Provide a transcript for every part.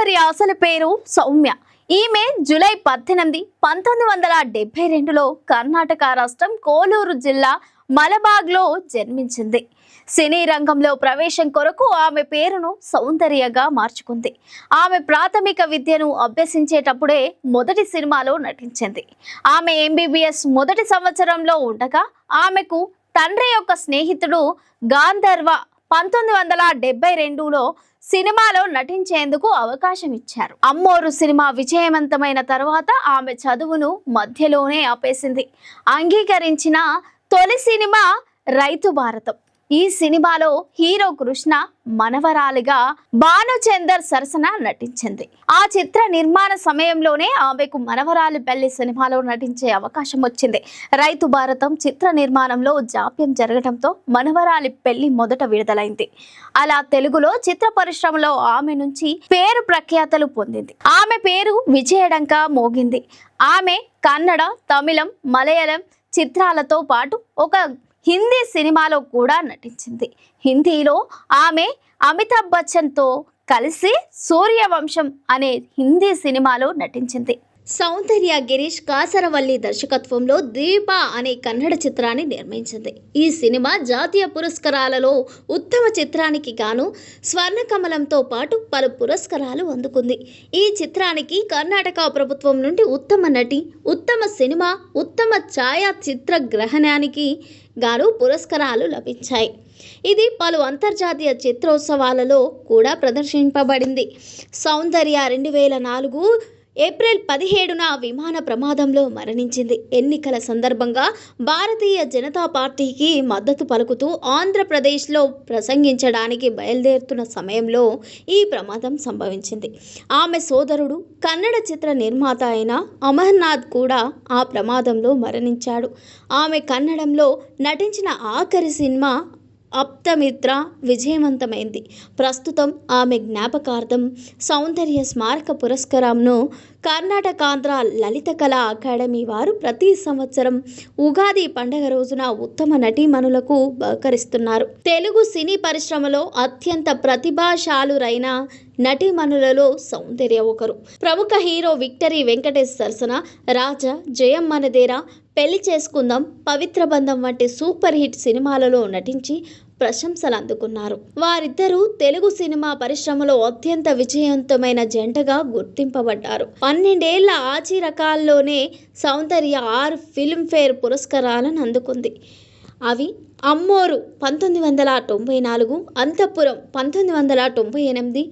గారి అసలు పేరు సౌమ్య. ఈమె జూలై పద్దెనిమిది పంతొమ్మిది వందల డెబ్బై రెండులో కర్ణాటక రాష్ట్రం కోలూరు జిల్లా మలబాగ్లో జన్మించింది. సినీ రంగంలో ప్రవేశం కొరకు ఆమె పేరును సౌందర్యగా మార్చుకుంది. ఆమె ప్రాథమిక విద్యను అభ్యసించేటప్పుడే మొదటి సినిమాలో నటించింది. ఆమె ఎంబీబీఎస్ మొదటి సంవత్సరంలో ఉండగా ఆమెకు తండ్రి యొక్క స్నేహితుడు గాంధర్వ పంతొమ్మిది వందల డెబ్బై రెండులో సినిమాలో నటించేందుకు అవకాశం ఇచ్చారు. అమ్మోరు సినిమా విజయవంతమైన తర్వాత ఆమె చదువును మధ్యలోనే ఆపేసింది. అంగీకరించిన తొలి సినిమా రైతు భారతం. ఈ సినిమాలో హీరో కృష్ణ మనవరాలిగా భానుచందర్ సరసన నటించింది. ఆ చిత్ర నిర్మాణ సమయంలోనే ఆమెకు మనవరాలి పెళ్ళి సినిమాలో నటించే అవకాశం వచ్చింది. రైతు భారతం చిత్ర నిర్మాణంలో జాప్యం జరగడంతో మనవరాలి పెళ్ళి మొదట విడుదలైంది. అలా తెలుగులో చిత్ర పరిశ్రమలో ఆమె నుంచి పేరు ప్రఖ్యాతలు పొందింది. ఆమె పేరు విజయడంక మోగింది. ఆమె కన్నడ తమిళం మలయాళం చిత్రాలతో పాటు ఒక హిందీ సినిమాలో కూడా నటించింది. హిందీలో ఆమె అమితాబ్ బచ్చన్తో కలిసి సూర్యవంశం అనే హిందీ సినిమాలో నటించింది. సౌందర్య గిరీష్ కాసరవల్లి దర్శకత్వంలో దీప అనే కన్నడ చిత్రాన్ని నిర్మించింది. ఈ సినిమా జాతీయ పురస్కారాలలో ఉత్తమ చిత్రానికి గాను స్వర్ణకమలంతో పాటు పలు పురస్కారాలు అందుకుంది. ఈ చిత్రానికి కర్ణాటక ప్రభుత్వం నుండి ఉత్తమ నటి ఉత్తమ సినిమా ఉత్తమ ఛాయా చిత్ర గ్రహణానికి గాను పురస్కారాలు లభించాయి. ఇది పలు అంతర్జాతీయ చిత్రోత్సవాలలో కూడా ప్రదర్శింపబడింది. సౌందర్య రెండు వేల నాలుగు ఏప్రిల్ పదిహేడున విమాన ప్రమాదంలో మరణించింది. ఎన్నికల సందర్భంగా భారతీయ జనతా పార్టీకి మద్దతు పలుకుతూ ఆంధ్రప్రదేశ్లో ప్రసంగించడానికి బయలుదేరుతున్న సమయంలో ఈ ప్రమాదం సంభవించింది. ఆమె సోదరుడు కన్నడ చిత్ర నిర్మాత అయిన అమర్నాథ్ కూడా ఆ ప్రమాదంలో మరణించాడు. ఆమె కన్నడంలో నటించిన ఆఖరి సినిమా అప్తమిత్ర విజయవంతమైంది. ప్రస్తుతం ఆమె జ్ఞాపకార్థం సౌందర్య స్మారక పురస్కారంను కర్ణాటకాంధ్ర లలిత కళా అకాడమీ వారు ప్రతి సంవత్సరం ఉగాది పండగ రోజున ఉత్తమ నటీమణులకు బహకరిస్తున్నారు. తెలుగు సినీ పరిశ్రమలో అత్యంత ప్రతిభాశాలురైన నటీమణులలో సౌందర్య ఒకరు. ప్రముఖ హీరో విక్టరీ వెంకటేష్ సరసన రాజా జయం మనదేరా పెళ్ళి చేసుకుందాం పవిత్ర బంధం వంటి సూపర్ హిట్ సినిమాలలో నటించి ప్రశంసలు అందుకున్నారు. వారిద్దరూ తెలుగు సినిమా పరిశ్రమలో అత్యంత విజయవంతమైన జంటగా గుర్తింపబడ్డారు. పన్నెండేళ్ళ ఆచి రకాల్లోనే సౌందర్య ఆరు ఫిల్మ్ఫేర్ పురస్కారాలను అందుకుంది. అవి అమ్మోరు పంతొమ్మిది వందల తొంభై నాలుగు అంతఃపురం పంతొమ్మిది వందల తొంభై ఎనిమిది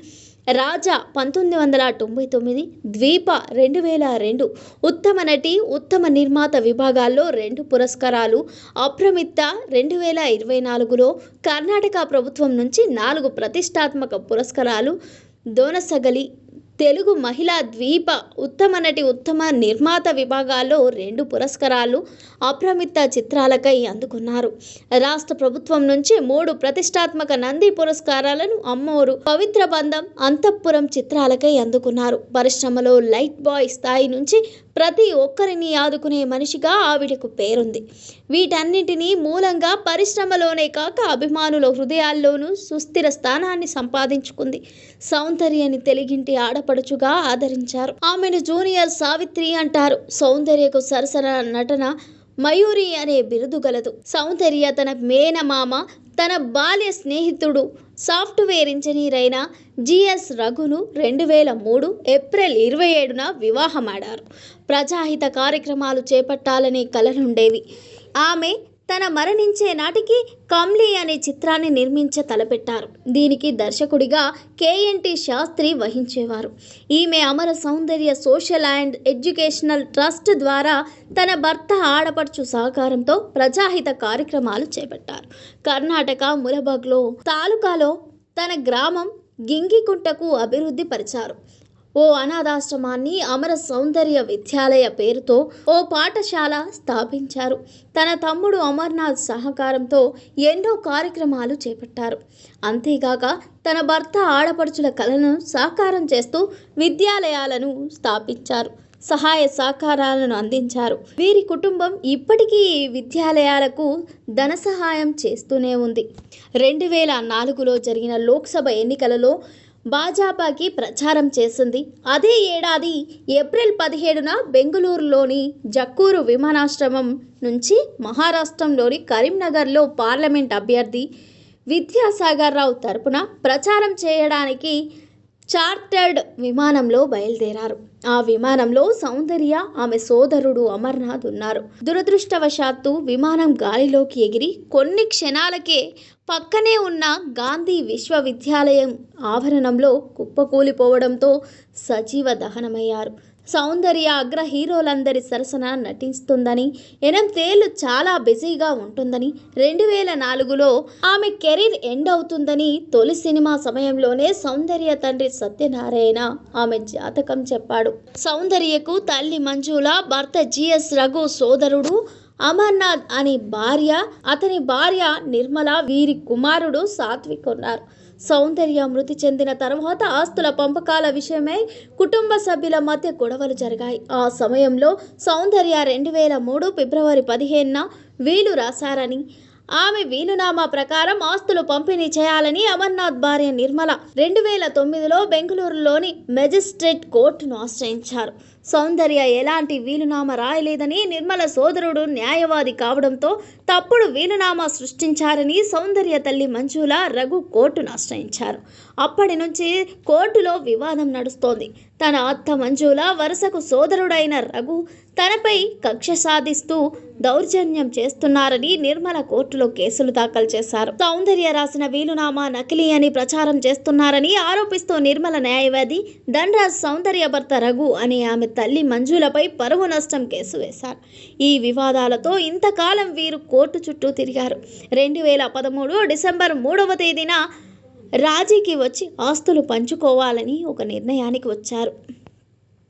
రాజా పంతొమ్మిది వందల తొంభై తొమ్మిది ద్వీప రెండు వేల రెండు ఉత్తమ నటి ఉత్తమ నిర్మాత విభాగాల్లో రెండు పురస్కారాలు అప్రమిత్త రెండు వేల ఇరవై నాలుగులో కర్ణాటక ప్రభుత్వం నుంచి నాలుగు ప్రతిష్టాత్మక పురస్కారాలు దోనసగలి తెలుగు మహిళా ద్వీప ఉత్తమ నటి ఉత్తమ నిర్మాత విభాగాల్లో రెండు పురస్కారాలు అప్రమిత్త చిత్రాలకై అందుకున్నారు. రాష్ట్ర ప్రభుత్వం నుంచి మూడు ప్రతిష్టాత్మక నంది పురస్కారాలను అమ్మోరు పవిత్ర బంధం అంతఃపురం చిత్రాలకై అందుకున్నారు. పరిశ్రమలో లైట్ బాయ్ స్థాయి నుంచి ప్రతి ఒక్కరిని ఆదుకునే మనిషిగా ఆవిడకు పేరుంది. వీటన్నిటినీ మూలంగా పరిశ్రమలోనే కాక అభిమానుల హృదయాల్లోనూ సుస్థిర స్థానాన్ని సంపాదించుకుంది. సౌందర్యని తెలుగింటి ఆడపడుచుగా ఆదరించారు. ఆమెను జూనియర్ సావిత్రి అంటారు. సౌందర్యకు సరసన నటన మయూరి అనే బిరుదు గలదు. సౌందర్య తన మేనమామ తన బాల్య స్నేహితుడు సాఫ్ట్వేర్ ఇంజనీర్ అయిన జిఎస్ రఘును రెండు వేల మూడు ఏప్రిల్ ఇరవై ఏడున వివాహమాడారు. ప్రజాహిత కార్యక్రమాలు చేపట్టాలనే కలలుండేవి. ఆమె తన మరణించే నాటికి కమ్లీ అనే చిత్రాన్ని నిర్మించ తలపెట్టారు. దీనికి దర్శకుడిగా కేఎన్టి శాస్త్రి వహించేవారు. ఈమె Amara Soundarya social and educational trust ద్వారా తన భర్త ఆడపడుచు సహకారంతో ప్రజాహిత కార్యక్రమాలు చేపట్టారు. కర్ణాటక ములబాగ్లో తాలూకాలో తన గ్రామం గింగికుంటకు అభివృద్ధి పరిచారు. ఓ అనాథాశ్రమాన్ని అమర సౌందర్య విద్యాలయ పేరుతో ఓ పాఠశాల స్థాపించారు. తన తమ్ముడు అమర్నాథ్ సహకారంతో ఎన్నో కార్యక్రమాలు చేపట్టారు. అంతేగాక తన భర్త ఆడపడుచుల కళను సాకారం చేస్తూ విద్యాలయాలను స్థాపించారు. సహాయ సహకారాలను అందించారు. వీరి కుటుంబం ఇప్పటికీ విద్యాలయాలకు ధన సహాయం చేస్తూనే ఉంది. రెండు వేల నాలుగులో జరిగిన లోక్సభ ఎన్నికలలో భాజపాకి ప్రచారం చేసింది. అదే ఏడాది ఏప్రిల్ పదిహేడున బెంగళూరులోని జక్కూరు విమానాశ్రమం నుంచి మహారాష్ట్రంలోని కరీంనగర్లో పార్లమెంట్ అభ్యర్థి విద్యాసాగర్ రావు తరపున ప్రచారం చేయడానికి చార్టర్డ్ విమానంలో బయలుదేరారు. ఆ విమానంలో సౌందర్య ఆమె సోదరుడు అమర్నాథ్ ఉన్నారు. దురదృష్టవశాత్తు విమానం గాలిలోకి ఎగిరి కొన్ని క్షణాలకే పక్కనే ఉన్న గాంధీ విశ్వవిద్యాలయం ఆవరణంలో కుప్పకూలిపోవడంతో సజీవ దహనమయ్యారు. సౌందర్య అగ్ర హీరోలందరి సరసన నటిస్తుందని ఎనిమిదేళ్ళు చాలా బిజీగా ఉంటుందని రెండు వేల నాలుగులో ఆమె కెరీర్ ఎండ్ అవుతుందని తొలి సినిమా సమయంలోనే సౌందర్య తండ్రి సత్యనారాయణ ఆమె జాతకం చెప్పాడు. సౌందర్యకు తల్లి మంజుల భర్త జిఎస్ రఘు సోదరుడు అమర్నాథ్ అని భార్య అతని భార్య నిర్మల వీరి కుమారుడు సాత్విక్ ఉన్నారు. సౌందర్య మృతి చెందిన తర్వాత ఆస్తుల పంపకాల విషయమై కుటుంబ సభ్యుల మధ్య గొడవలు జరిగాయి. ఆ సమయంలో సౌందర్య రెండు వేల మూడు ఫిబ్రవరి పదిహేనున వీలు రాశారని ఆమె వీలునామా ప్రకారం ఆస్తులు పంపిణీ చేయాలని అమర్నాథ్ భార్య నిర్మల రెండు వేల తొమ్మిదిలో బెంగళూరులోని మెజిస్ట్రేట్ కోర్టును ఆశ్రయించారు. సౌందర్య ఎలాంటి వీలునామా రాయలేదని నిర్మల సోదరుడు న్యాయవాది కావడంతో తప్పుడు వీలునామా సృష్టించారని సౌందర్య తల్లి మంజుల రఘు కోర్టును ఆశ్రయించారు. అప్పటి నుంచి కోర్టులో వివాదం నడుస్తోంది. తన అత్త మంజుల వరుసకు సోదరుడైన రఘు తనపై కక్ష సాధిస్తూ దౌర్జన్యం చేస్తున్నారని నిర్మల కోర్టులో కేసులు దాఖలు చేశారు. సౌందర్య రాసిన వీలునామా నకిలీ అని ప్రచారం చేస్తున్నారని ఆరోపిస్తూ నిర్మల న్యాయవాది ధనరాజ్ సౌందర్య భర్త రఘు అని ఆమె తల్లి మంజులపై పరువు నష్టం కేసు వేశారు. ఈ వివాదాలతో ఇంతకాలం వీరు కోర్టు చుట్టూ తిరిగారు. రెండు వేల పదమూడు డిసెంబర్ మూడవ తేదీన రాజీకి వచ్చి ఆస్తులు పంచుకోవాలని ఒక నిర్ణయానికి వచ్చారు.